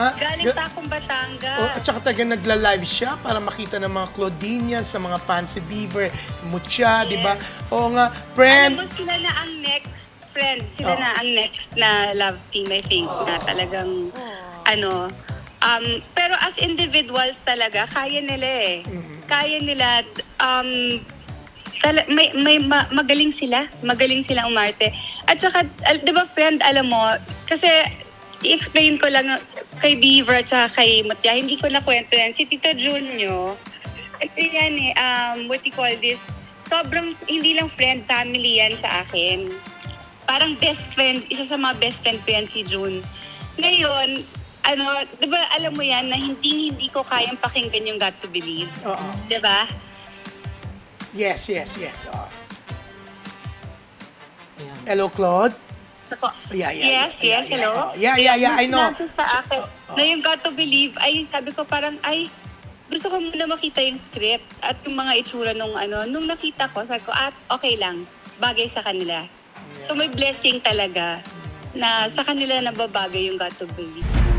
nga. Galing Ga- pa akong Batangas. Oh, at saka talaga nagla-live siya para makita ng mga Claudinians, ng mga Fancy Beaver, Mucha, di ba? Oo nga, Alam friend. mo, sila na ang next friend. Sila Oh. na ang next na love team, I think, na talagang, ano, um, pero as individuals talaga, kaya nila eh. Kaya nila, um, tala- may, may ma- magaling sila. Magaling sila umarte. At saka, al- di ba friend, alam mo, kasi i-explain ko lang kay Beaver at kay Mutya, hindi ko na kwento yan. Si Tito Junyo, ito yan eh, um, what you call this, sobrang, hindi lang friend, family yan sa akin. Parang best friend, isa sa mga best friend ko yan si June. Ngayon, ano, di ba alam mo yan na hindi hindi ko kayang pakinggan yung Got to Believe. Oo. Di ba? Yes, yes, yes. oo. Hello, Claude? Ako, Yeah, yeah. yes, yeah, yes, yeah, hello? yeah. Yeah, yeah, yeah, I know. Nasa sa akin, na yung Got to Believe, ay sabi ko parang, ay, gusto ko muna makita yung script at yung mga itsura nung ano, nung nakita ko, sabi ko, at okay lang, bagay sa kanila. So may blessing talaga na sa kanila nababagay yung Got to Believe.